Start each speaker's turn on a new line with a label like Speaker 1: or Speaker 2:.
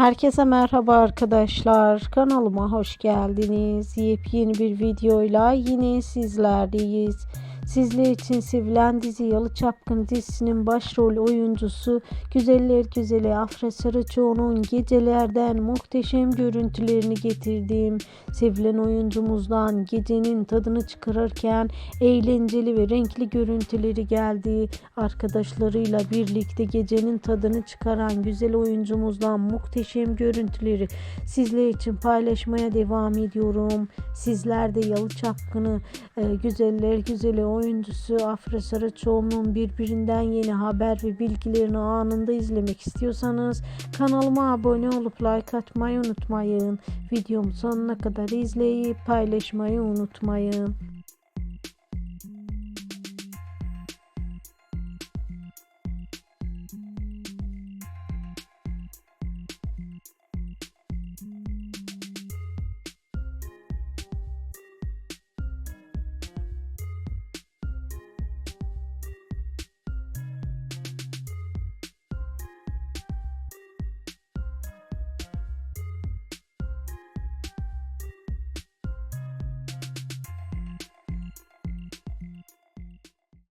Speaker 1: Herkese merhaba arkadaşlar. Kanalıma hoş geldiniz. Yepyeni bir videoyla yine sizlerdeyiz. Sizler için sevilen dizi Yalı Çapkın dizisinin başrol oyuncusu Güzeller Güzeli Afra Saraçoğlu'nun gecelerden muhteşem görüntülerini getirdim. Sevilen oyuncumuzdan gecenin tadını çıkarırken eğlenceli ve renkli görüntüleri geldi. Arkadaşlarıyla birlikte gecenin tadını çıkaran güzel oyuncumuzdan muhteşem görüntüleri sizler için paylaşmaya devam ediyorum. Sizler de Yalı Çapkın'ı e, güzeller güzeli oyuncusu Afra Saraçoğlu'nun birbirinden yeni haber ve bilgilerini anında izlemek istiyorsanız kanalıma abone olup like atmayı unutmayın. Videomu sonuna kadar izleyip paylaşmayı unutmayın.